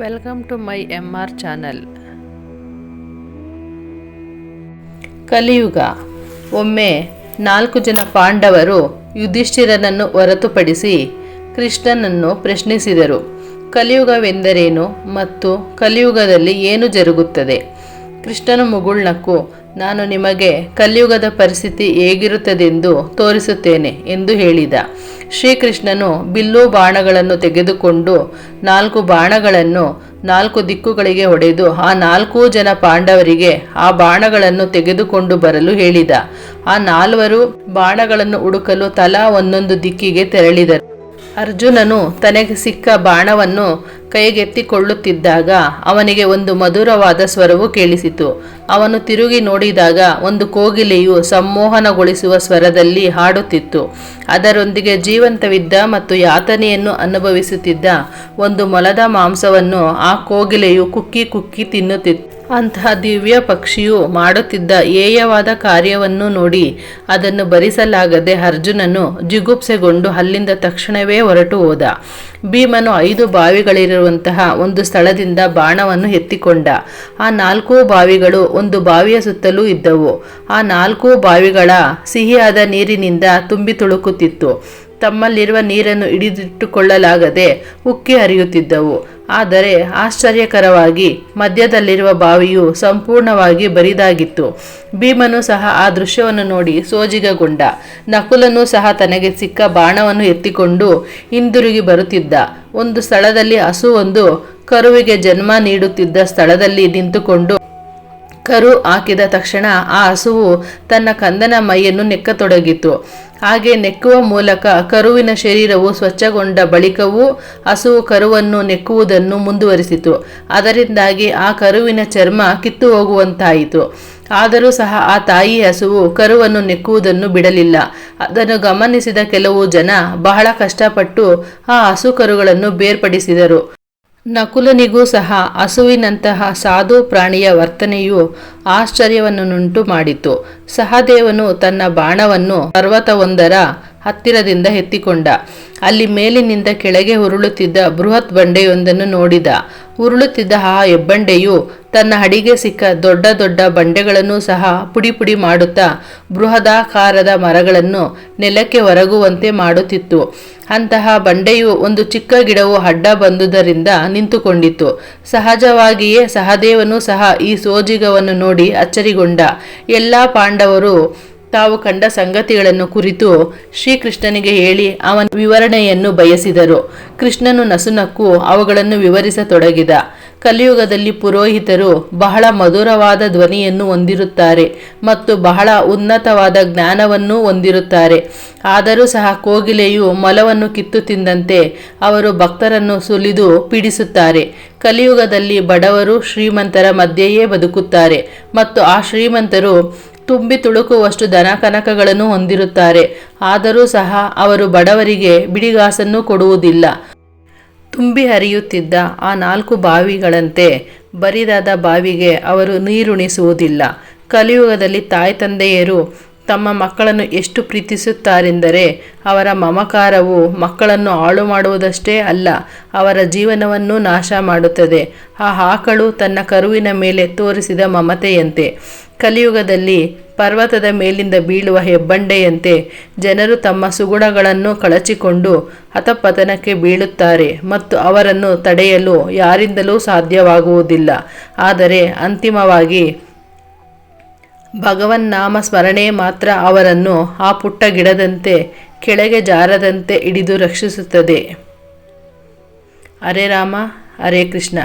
Welcome to my M R channel Kaliyuga. ಒಮ್ಮೆ ನಾಲ್ಕು ಜನ ಪಾಂಡವರು ಯುಧಿಷ್ಠಿರನನ್ನು ಹೊರತುಪಡಿಸಿ ಕೃಷ್ಣನನ್ನು ಪ್ರಶ್ನಿಸಿದರು. ಕಲಿಯುಗವೆಂದರೇನು ಮತ್ತು ಕಲಿಯುಗದಲ್ಲಿ ಏನು ಜರುಗುತ್ತದೆ? ಕೃಷ್ಣನು ಮುಗುಳ್ನಕ್ಕು ನಾನು ನಿಮಗೆ ಕಲಿಯುಗದ ಪರಿಸ್ಥಿತಿ ಹೇಗಿರುತ್ತದೆಂದು ತೋರಿಸುತ್ತೇನೆ ಎಂದು ಹೇಳಿದ. ಶ್ರೀಕೃಷ್ಣನು ಬಿಲ್ಲು ಬಾಣಗಳನ್ನು ತೆಗೆದುಕೊಂಡು ನಾಲ್ಕು ಬಾಣಗಳನ್ನು ನಾಲ್ಕು ದಿಕ್ಕುಗಳಿಗೆ ಹೊಡೆದು ಆ ನಾಲ್ಕೂ ಜನ ಪಾಂಡವರಿಗೆ ಆ ಬಾಣಗಳನ್ನು ತೆಗೆದುಕೊಂಡು ಬರಲು ಹೇಳಿದ. ಆ ನಾಲ್ವರು ಬಾಣಗಳನ್ನು ಹುಡುಕಲು ತಲಾ ಒಂದೊಂದು ದಿಕ್ಕಿಗೆ ತೆರಳಿದರು. ಅರ್ಜುನನು ತನಗೆ ಸಿಕ್ಕ ಬಾಣವನ್ನು ಕೈಗೆತ್ತಿಕೊಳ್ಳುತ್ತಿದ್ದಾಗ ಅವನಿಗೆ ಒಂದು ಮಧುರವಾದ ಸ್ವರವು ಕೇಳಿಸಿತು. ಅವನು ತಿರುಗಿ ನೋಡಿದಾಗ ಒಂದು ಕೋಗಿಲೆಯು ಸಂಮೋಹನಗೊಳಿಸುವ ಸ್ವರದಲ್ಲಿ ಹಾಡುತ್ತಿತ್ತು. ಅದರೊಂದಿಗೆ ಜೀವಂತವಿದ್ದ ಮತ್ತು ಯಾತನೆಯನ್ನು ಅನುಭವಿಸುತ್ತಿದ್ದ ಒಂದು ಮೊಲದ ಮಾಂಸವನ್ನು ಆ ಕೋಗಿಲೆಯು ಕುಕ್ಕಿ ಕುಕ್ಕಿ ತಿನ್ನುತ್ತಿತ್ತು. ಅಂತಹ ದಿವ್ಯ ಪಕ್ಷಿಯು ಮಾಡುತ್ತಿದ್ದ ಏಯವಾದ ಕಾರ್ಯವನ್ನು ನೋಡಿ ಅದನ್ನು ಭರಿಸಲಾಗದೆ ಅರ್ಜುನನು ಜಿಗುಪ್ಸೆಗೊಂಡು ಅಲ್ಲಿಂದ ತಕ್ಷಣವೇ ಹೊರಟು ಹೋದ. ಭೀಮನು ಐದು ಬಾವಿಗಳಿರುವಂತಹ ಒಂದು ಸ್ಥಳದಿಂದ ಬಾಣವನ್ನು ಎತ್ತಿಕೊಂಡ. ಆ ನಾಲ್ಕು ಬಾವಿಗಳು ಒಂದು ಬಾವಿಯ ಸುತ್ತಲೂ ಇದ್ದವು. ಆ ನಾಲ್ಕು ಬಾವಿಗಳ ಸಿಹಿಯಾದ ನೀರಿನಿಂದ ತುಂಬಿ ತುಳುಕುತ್ತಿತ್ತು. ತಮ್ಮಲ್ಲಿರುವ ನೀರನ್ನು ಹಿಡಿದಿಟ್ಟುಕೊಳ್ಳಲಾಗದೆ ಉಕ್ಕಿ ಹರಿಯುತ್ತಿದ್ದವು. ಆದರೆ ಆಶ್ಚರ್ಯಕರವಾಗಿ ಮಧ್ಯದಲ್ಲಿರುವ ಬಾವಿಯು ಸಂಪೂರ್ಣವಾಗಿ ಬರಿದಾಗಿತ್ತು. ಭೀಮನು ಸಹ ಆ ದೃಶ್ಯವನ್ನು ನೋಡಿ ಸೋಜಿಗಗೊಂಡ. ನಕುಲನು ಸಹ ತನಗೆ ಸಿಕ್ಕ ಬಾಣವನ್ನು ಎತ್ತಿಕೊಂಡು ಹಿಂದಿರುಗಿ ಬರುತ್ತಿದ್ದ. ಒಂದು ಸ್ಥಳದಲ್ಲಿ ಹಸುವೊಂದು ಕರುವಿಗೆ ಜನ್ಮ ನೀಡುತ್ತಿದ್ದ ಸ್ಥಳದಲ್ಲಿ ನಿಂತುಕೊಂಡು ಕರು ಹಾಕಿದ ತಕ್ಷಣ ಆ ಹಸುವು ತನ್ನ ಕಂದನ ಮೈಯನ್ನು ನೆಕ್ಕತೊಡಗಿತು. ಹಾಗೆ ನೆಕ್ಕುವ ಮೂಲಕ ಕರುವಿನ ಶರೀರವು ಸ್ವಚ್ಛಗೊಂಡ ಬಳಿಕವೂ ಹಸುವು ಕರುವನ್ನು ನೆಕ್ಕುವುದನ್ನು ಮುಂದುವರಿಸಿತು. ಅದರಿಂದಾಗಿ ಆ ಕರುವಿನ ಚರ್ಮ ಕಿತ್ತು ಹೋಗುವಂತಾಯಿತು ಆದರೂ ಸಹ ಆ ತಾಯಿ ಹಸುವು ಕರುವನ್ನು ನೆಕ್ಕುವುದನ್ನು ಬಿಡಲಿಲ್ಲ. ಅದನ್ನು ಗಮನಿಸಿದ ಕೆಲವು ಜನ ಬಹಳ ಕಷ್ಟಪಟ್ಟು ಆ ಹಸು ಕರುಗಳನ್ನು ಬೇರ್ಪಡಿಸಿದರು. ನಕುಲನಿಗೂ ಸಹ ಹಸುವಿನಂತಹ ಸಾಧು ಪ್ರಾಣಿಯ ವರ್ತನೆಯು ಆಶ್ಚರ್ಯವನ್ನುಂಟು ಮಾಡಿತು ಸಹದೇವನು ತನ್ನ ಬಾಣವನ್ನು ಪರ್ವತವೊಂದರ ಹತ್ತಿರದಿಂದ ಎತ್ತಿಕೊಂಡ. ಅಲ್ಲಿ ಮೇಲಿನಿಂದ ಕೆಳಗೆ ಉರುಳುತ್ತಿದ್ದ ಬೃಹತ್ ಬಂಡೆಯೊಂದನ್ನು ನೋಡಿದ. ಉರುಳುತ್ತಿದ್ದ ಆ ಹೆಬ್ಬಂಡೆಯು ತನ್ನ ಅಡಿಗೆ ಸಿಕ್ಕ ದೊಡ್ಡ ದೊಡ್ಡ ಬಂಡೆಗಳನ್ನು ಸಹ ಪುಡಿ ಪುಡಿ ಮಾಡುತ್ತಾ ಬೃಹದಾಕಾರದ ಮರಗಳನ್ನು ನೆಲಕ್ಕೆ ಹೊರಗುವಂತೆ ಮಾಡುತ್ತಿತ್ತು. ಅಂತಹ ಬಂಡೆಯು ಒಂದು ಚಿಕ್ಕ ಗಿಡವು ಅಡ್ಡ ಬಂದುದರಿಂದ ನಿಂತುಕೊಂಡಿತು ಸಹಜವಾಗಿಯೇ ಸಹದೇವನು ಸಹ ಈ ಸೋಜಿಗವನ್ನು ನೋಡಿ ಅಚ್ಚರಿಗೊಂಡ. ಎಲ್ಲ ಪಾಂಡವರು ತಾವು ಕಂಡ ಸಂಗತಿಗಳನ್ನು ಕುರಿತು ಶ್ರೀಕೃಷ್ಣನಿಗೆ ಹೇಳಿ ಅವನ ವಿವರಣೆಯನ್ನು ಬಯಸಿದರು. ಕೃಷ್ಣನು ನಸುನಕ್ಕು ಅವುಗಳನ್ನು ವಿವರಿಸತೊಡಗಿದ. ಕಲಿಯುಗದಲ್ಲಿ ಪುರೋಹಿತರು ಬಹಳ ಮಧುರವಾದ ಧ್ವನಿಯನ್ನು ಹೊಂದಿರುತ್ತಾರೆ ಮತ್ತು ಬಹಳ ಉನ್ನತವಾದ ಜ್ಞಾನವನ್ನು ಹೊಂದಿರುತ್ತಾರೆ. ಆದರೂ ಸಹ ಕೋಗಿಲೆಯು ಮೊಲವನ್ನು ಕಿತ್ತು ತಿಂದಂತೆ ಅವರು ಭಕ್ತರನ್ನು ಸುಲಿದು ಪೀಡಿಸುತ್ತಾರೆ. ಕಲಿಯುಗದಲ್ಲಿ ಬಡವರು ಶ್ರೀಮಂತರ ಮಧ್ಯೆಯೇ ಬದುಕುತ್ತಾರೆ ಮತ್ತು ಆ ಶ್ರೀಮಂತರು ತುಂಬಿ ತುಳುಕುವಷ್ಟು ದನ ಕನಕಗಳನ್ನು ಹೊಂದಿರುತ್ತಾರೆ. ಆದರೂ ಸಹ ಅವರು ಬಡವರಿಗೆ ಬಿಡಿಗಾಸನ್ನು ಕೊಡುವುದಿಲ್ಲ. ತುಂಬಿ ಹರಿಯುತ್ತಿದ್ದ ಆ ನಾಲ್ಕು ಬಾವಿಗಳಂತೆ ಬರಿದಾದ ಬಾವಿಗೆ ಅವರು ನೀರುಣಿಸುವುದಿಲ್ಲ. ಕಲಿಯುಗದಲ್ಲಿ ತಾಯಿ ತಂದೆಯರು ತಮ್ಮ ಮಕ್ಕಳನ್ನು ಎಷ್ಟು ಪ್ರೀತಿಸುತ್ತಾರೆಂದರೆ ಅವರ ಮಮಕಾರವು ಮಕ್ಕಳನ್ನು ಹಾಳು ಮಾಡುವುದಷ್ಟೇ ಅಲ್ಲ, ಅವರ ಜೀವನವನ್ನು ನಾಶ ಮಾಡುತ್ತದೆ. ಆ ಆಕಳು ತನ್ನ ಕರುವಿನ ಮೇಲೆ ತೋರಿಸಿದ ಮಮತೆಯಂತೆ. ಕಲಿಯುಗದಲ್ಲಿ ಪರ್ವತದ ಮೇಲಿಂದ ಬೀಳುವ ಹೆಬ್ಬಂಡೆಯಂತೆ ಜನರು ತಮ್ಮ ಸುಗುಣಗಳನ್ನು ಕಳಚಿಕೊಂಡು ಹತಪತನಕ್ಕೆ ಬೀಳುತ್ತಾರೆ ಮತ್ತು ಅವರನ್ನು ತಡೆಯಲು ಯಾರಿಂದಲೂ ಸಾಧ್ಯವಾಗುವುದಿಲ್ಲ. ಆದರೆ ಅಂತಿಮವಾಗಿ ಭಗವನ್ನಾಮ ಸ್ಮರಣೆ ಮಾತ್ರ ಅವರನ್ನು ಆ ಪುಟ್ಟ ಗಿಡದಂತೆ ಕೆಳಗೆ ಜಾರದಂತೆ ಹಿಡಿದು ರಕ್ಷಿಸುತ್ತದೆ. ಅರೆ ರಾಮ ಅರೆ ಕೃಷ್ಣ.